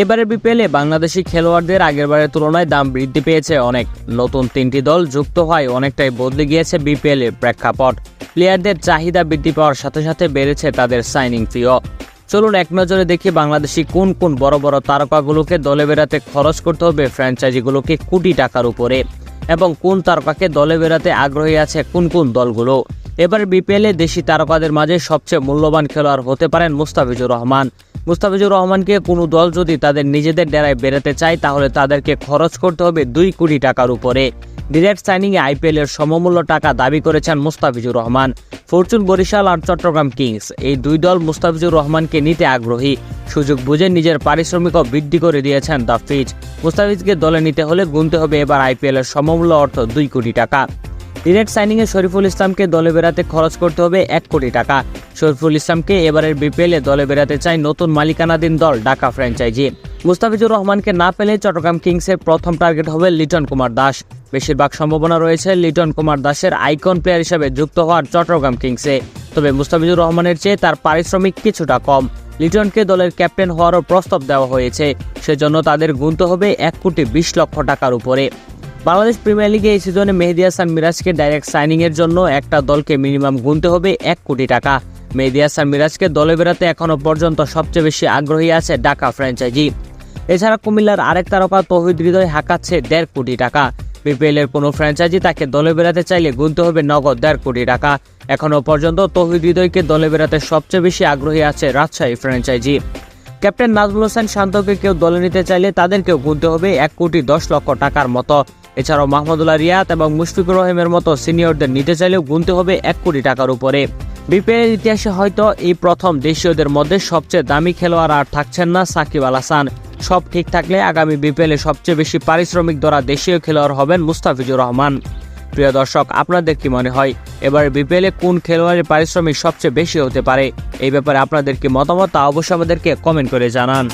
এবারের বিপিএলে বাংলাদেশি খেলোয়াড়দের আগেরবারের তুলনায় দাম বৃদ্ধি পেয়েছে অনেক। নতুন তিনটি দল যুক্ত হয় অনেকটাই বদলে গিয়েছে বিপিএল এর প্রেক্ষাপট। প্লেয়ারদের চাহিদা বৃদ্ধি পাওয়ার সাথে সাথে বেড়েছে তাদের সাইনিং ফিও চলুন এক নজরে দেখি বাংলাদেশি কোন কোন বড় বড় তারকাগুলোকে দলে বেড়াতে খরচ করতে হবে ফ্র্যাঞ্চাইজিগুলোকে কোটি টাকার উপরে। এবং কোন তারকাকে দলে বেড়াতে আগ্রহী আছে কোন কোন দলগুলো? এবার বিপিএলে দেশি তারকাদের মাঝে সবচেয়ে মূল্যবান খেলোয়াড় হতে পারেন মুস্তাফিজুর রহমান। মুস্তাফিজুর রহমানকে কোনো দল যদি তাদের নিজেদের ডেরায় বেরোতে চায়, তাহলে তাদেরকে খরচ করতে হবে দুই কোটি টাকার উপরে। ডিরেক্ট সাইনিংয়ে আইপিএল এর সমমূল্য টাকা দাবি করেছেন মুস্তাফিজুর রহমান। ফরচুন বরিশাল আর চট্টগ্রাম কিংস এই দুই দল মুস্তাফিজুর রহমানকে নিতে আগ্রহী। সুযোগ বুঝে নিজের পারিশ্রমিকও বৃদ্ধি করে দিয়েছেন দ্য ফিজ মুস্তাফিজকে দলে নিতে হলে গুনতে হবে এবার আইপিএল এর সমমূল্য অর্থ দুই কোটি টাকা। ডিরেক্ট সাইনিংয়ে শরীফুল ইসলামকে দলে বেড়াতে খরচ করতে হবে এক কোটি টাকা। শরীফুল ইসলামকে এবারের বিপিএলে দলে বেড়াতে চায় নতুন মালিকানাধীন দল ঢাকা ফ্র্যাঞ্চাইজি। মুস্তাফিজুর রহমানকে না পেলে চট্টগ্রাম কিংসের প্রথম টার্গেট হবে লিটন কুমার দাস। বেশিরভাগ সম্ভাবনা রয়েছে লিটন কুমার দাসের আইকন প্লেয়ার হিসেবে যুক্ত হওয়ার চট্টগ্রাম কিংসে। তবে মুস্তাফিজুর রহমানের চেয়ে তার পারিশ্রমিক কিছুটা কম। লিটনকে দলের ক্যাপ্টেন হওয়ারও প্রস্তাব দেওয়া হয়েছে। সেজন্য তাদের গুনতে হবে এক কোটি বিশ লক্ষ টাকার উপরে। বাংলাদেশ প্রিমিয়ার লিগে এই সিজনে মেহেদি হাসান মিরাজকে ডাইরেক্ট সাইনিং এর জন্য একটা দলকে মিনিমাম গুনতে হবে এক কোটি টাকা। মেহেদি হাসান মিরাজকে দলে বেরাতে এখনও পর্যন্ত সবচেয়ে বেশি আগ্রহী আছে ঢাকা ফ্র্যাঞ্চাইজি এছাড়া কুমিল্লার আরেক তারকা তহিদ হৃদয় হাঁকাচ্ছে দেড় কোটি টাকা। বিপিএল এর কোনো ফ্র্যাঞ্চাইজি তাকে দলে বেরাতে চাইলে গুনতে হবে নগদ দেড় কোটি টাকা। এখনও পর্যন্ত তহিদ হৃদয়কে দলে বেরাতে সবচেয়ে বেশি আগ্রহী আছে রাজশাহী ফ্র্যাঞ্চাইজি ক্যাপ্টেন নাজমুল হোসেন শান্তকে কেউ দলে নিতে চাইলে তাদেরকেও গুনতে হবে এক কোটি দশ লক্ষ টাকার মতো। এছাড়াও মাহমুদুল্লাহ রিয়াদ এবং মুশফিকুর রহিমের মতো সিনিয়রদের নিতে চাইলেও গুনতে হবে এক কোটি টাকার উপরে। বিপিএল ইতিহাসে হয়তো এই প্রথম দেশীয়দের মধ্যে সবচেয়ে দামি খেলোয়াড় আর থাকছেন না সাকিব আল হাসান। সব ঠিক থাকলে আগামী বিপিএলে সবচেয়ে বেশি পারিশ্রমিক ধরা দেশীয় খেলোয়াড় হবেন মুস্তাফিজুর রহমান। প্রিয় দর্শক, আপনাদের কি মনে হয়, এবার বিপিএলে কোন খেলোয়াড়ের পারিশ্রমিক সবচেয়ে বেশি হতে পারে? এই ব্যাপারে আপনাদের কি মতামত তা অবশ্যই আমাদেরকে কমেন্ট করে জানান।